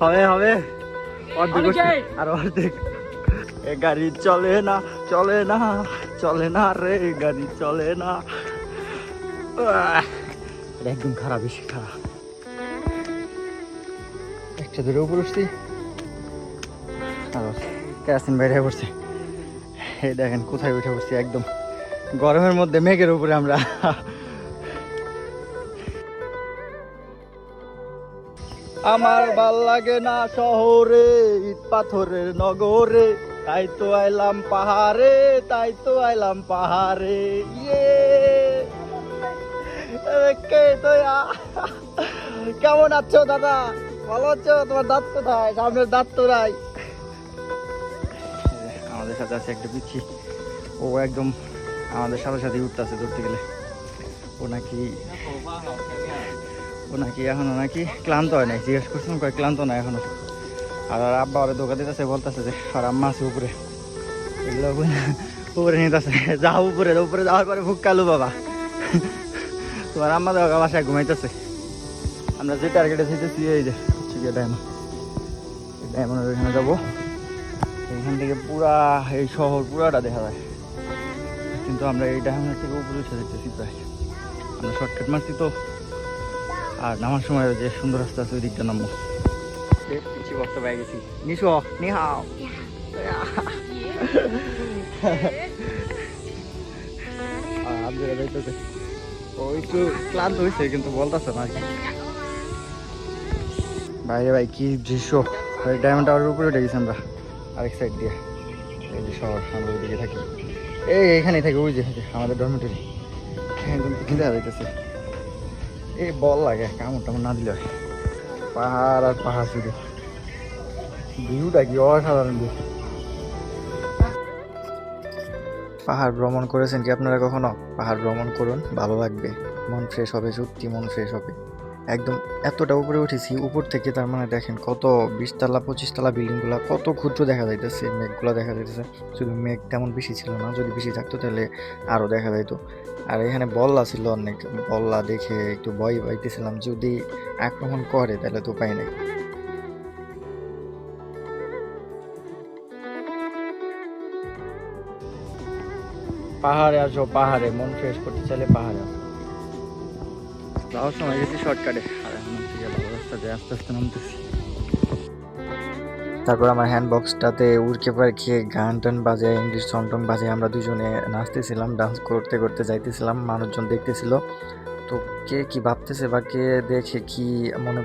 হবে হবে। অর্ধেক। আর অর্ধেক। এ গাড়ি চলে না চলে না চলে না রে গাড়ি চলে না। একদম খারাপ বেশি খারাপ। একটা দূরে উপর উঠছি। কেরাসিন বাইরে পড়ছে। এই দেখেন কোথায় উঠে পড়ছি একদম গরমের মধ্যে মেঘের উপরে আমরা আমার ভালো লাগে না শহরে, ইট পাথরের নগরে। তাই তো আইলাম পাহাড়ে, তাই তো আইলাম পাহাড়ে। ইয়ে। কেমন আছো দাদা? ভালো আছো? তোমার দাঁত কোথায়? সামনের দাঁত তো নাই আমাদের সাথে আছে একটা পিচ্ছি। ও একদম আমাদের সাথে সাথে উঠতে আছে ধরতে গেলে। ও নাকি নাকি এখনও নাকি ক্লান্ত হয় নাই? জিজ্ঞেস করছিলাম, কয় ক্লান্ত না এখনও? আর আর আব্বা ওরা দোকান দিতেছে, বলতেছে যে আর আম্মা আছে উপরে। এগুলো উপরে- নিতেছে। যাও উপরে উপরে যাওয়ার পরে ভুক কালু বাবা। তোমার আম্মা দেওয়া বাসায় ঘুমাইতেছে। আমরা যে টার্গেটে যেতেছি এই যে, হচ্ছে গিয়ে ডায়মন্ড ডায়মন্ডের ওইখানে যাব। এইখান থেকে পুরা, এই শহর পুরাটা দেখা যায়। কিন্তু আমরা এই ডায়মন্ডের থেকে উপরে উঠে প্রায়। আমরা শর্টকাট মারছি তো। আর নামার সময় যে সুন্দর রাস্তা আছে ওই দিকটা নামবো পিছিয়ে বক্তা পেয়ে গেছি। নিশো নিহাও আর যাইতেছে ও একটু ক্লান্ত হয়েছে কিন্তু বলতেছে না বাইরে ভাই কি দৃশ্য। ডায়মন্ড টাওয়ারের উপরে উঠে গেছি আমরা আরেক সাইড দিয়ে। এই যে শহর আমরা ওইদিকে থাকি। এই এইখানেই থাকি ওই যে আমাদের ডরমেটরি কিন্তু কিন্তু যাইতেছে এই বল লাগে, কামড় টামড় না দিলে। পাহাড় আর পাহাড় শুধু ভিউটা কি অসাধারণ ভিউ পাহাড় ভ্রমণ করেছেন কি আপনারা কখনো? পাহাড় ভ্রমণ করুন, ভালো লাগবে। মন ফ্রেশ হবে, সত্যি মন ফ্রেশ হবে। একদম এতটা উপরে উঠেছি, উপর থেকে তার মানে দেখেন কত বিশতলা, পঁচিশতলা বিল্ডিংগুলো, কত ক্ষুদ্র দেখা যাইতেছে, মেঘগুলো দেখা যাইতেছে। শুধু মেঘ তেমন বেশি ছিল না, যদি বেশি থাকতো তাহলে আরও দেখা যাইতো। আর এখানে বল্লা ছিল অনেক, বল্লা দেখে একটু ভয় পাইতেছিলাম, যদি আক্রমণ করে তাহলে তো উপায় নেই। পাহাড়ে আসো, পাহাড়ে, মন ফ্রেশ করতে চাইলে পাহাড়ে আসো। যাওয়ার সময় গেছি শর্টকাটে আস্তে আস্তে নামতেছি। তারপর আমার হ্যান্ড বক্সটাতে উড়কে পার খেয়ে গান টান বাজে ইংলিশ সং টং বাজে আমরা দুজনে নাচতেছিলাম ডান্স করতে করতে যাইতেছিলাম, মানুষজন দেখতেছিল। তো কে কি ভাবতেছে বা কে দেখে কি মনে